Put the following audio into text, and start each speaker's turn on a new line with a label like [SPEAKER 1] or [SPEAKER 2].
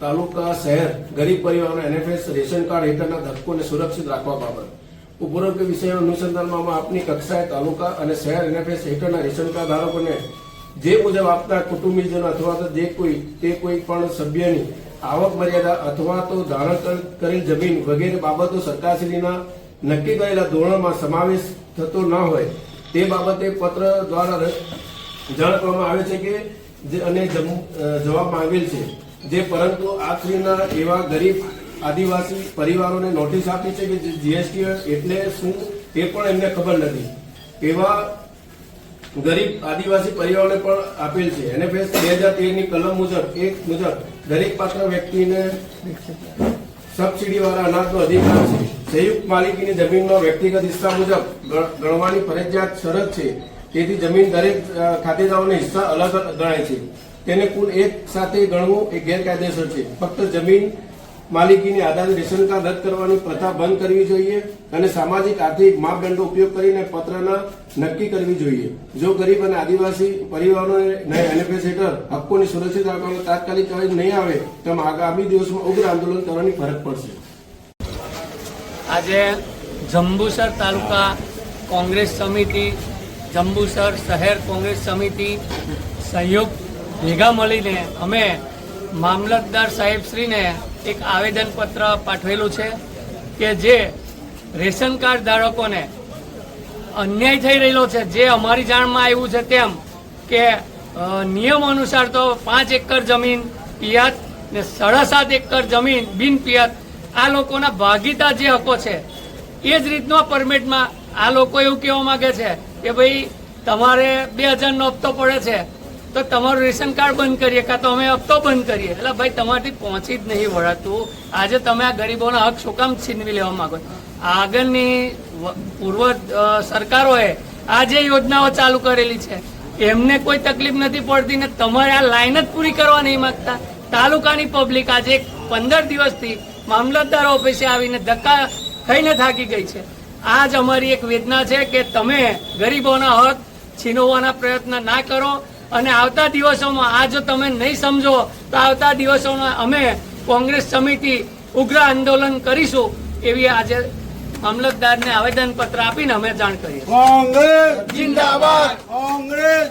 [SPEAKER 1] તાલુકા શહેર ગરીબ પરિવારોને એનએફએસ રેશન કાર્ડ હેઠળના ધક્કોને સુરક્ષિત રાખવા બાબત. ઉપરોક્ત વિષયો અનુસંધાનમાં આપની કક્ષાએ તાલુકા અને શહેર એનએફએસ હેઠળના રેશન કાર્ડ ધારકોને જે મુજબ આપતા કુટુંબીજનો અથવા તો જે કોઈ, તે કોઈ પણ સભ્યની આવક મર્યાદા અથવા તો ધારણ કરેલ જમીન વગેરે બાબતો સરકારશ્રીના નક્કી કરેલા ધોરણોમાં સમાવેશ થતો ન હોય, તે બાબતે પત્ર દ્વારા જાણ કરવામાં આવે છે કે અને જવાબ માંગેલ છે. જે પરંતુ આખરીના એવા ગરીબ આદિવાસી પરિવારોને નોટિસ આપી છે કે જીએસટી એટલે શું તે પણ એમને ખબર નથી. એવા ગરીબ આદિવાસી પરિવારોને પણ આપેલ છે. એને બે હજાર તેરની કલમ મુજબ, એક મુજબ દરેક પાત્ર વ્યક્તિને સબસિડી વાળા અનાજનો અધિકાર છે. સંયુક્ત માલિકીની જમીનનો વ્યક્તિગત હિસ્સા મુજબ ગણવાની ફરજિયાત શરત છે. તેથી જમીન દરેક ખાતેદારોને હિસ્સા અલગ ગણાય છે. તેને કુલ એક સાથે ગણવું એ ગેરકાયદેસર છે. ફક્ત જમીન માલિકીની આધારે રેશન કાર્ડ રદ કરવાની પ્રથા બંધ કરવી જોઈએ અને સામાજિક આર્થિક માપદંડો ઉપયોગ કરીને પત્રના નક્કી કરવી જોઈએ. જો ગરીબ અને આદિવાસી પરિવારોને એનએફએસ હેઠળ હક્કોની સુરક્ષિત રાખવાનો તાત્કાલિક કાર્ય નહીં આવે, તો આગામી દિવસમાં ઉગ્ર આંદોલન કરવાની ફરજ પડશે.
[SPEAKER 2] આજે જંબુસર તાલુકા કોંગ્રેસ સમિતિ, જંબુસર શહેર કોંગ્રેસ સમિતિ સંયુક્ત ભેગા મળીને અમે મામલતદાર સાહેબશ્રીને એક આવેદનપત્ર પાઠવેલું છે કે જે રેશન કાર્ડ ધારકોને અન્યાય થઈ રહેલો છે. જે અમારી જાણમાં આવ્યું છે તેમ કે નિયમ અનુસાર તો પાંચ એકર જમીન પિયત ને સાડા સાત એકર જમીન બિન પિયત આ લોકોના ભાગીતા જે હકો છે, એ જ રીતનો પરમિટમાં આ લોકો એવું કહેવા માંગે છે કે ભાઈ તમારે બે હજારનો હપ્તો પડે છે. તો તમારું રેશન કાર્ડ બંધ કરીએ કાં તો અમે હપ્તો બંધ કરીએ? એટલે ભાઈ, તમારાથી પહોંચી જ નહીં વળાતું. આજે તમે આ ગરીબોના હક શું કામ છીનવી લેવા માંગો આગળની પૂર્વ સરકારોએ આ જે યોજનાઓ ચાલુ કરેલી છે, એમને કોઈ તકલીફ નથી પડતી ને તમારે આ લાઈન જ પૂરી કરવા નહીં માંગતા? તાલુકાની પબ્લિક આજે પંદર દિવસથી મામલતદાર ઓફિસે આવીને ધક્કા થઈને થાકી ગઈ છે. આ જ અમારી એક વેદના છે કે તમે ગરીબોના હક છીનવવાના પ્રયત્ન ના કરો અને આવતા દિવસોમાં આ જો તમે નહીં સમજો તો આવતા દિવસોમાં અમે કોંગ્રેસ સમિતિ ઉગ્ર આંદોલન કરીશું એવી આજે મામલતદારને આવેદનપત્ર આપીને અમે જાણ કરીએ
[SPEAKER 3] કોંગ્રેસ જિંદાબાદ. કોંગ્રેસ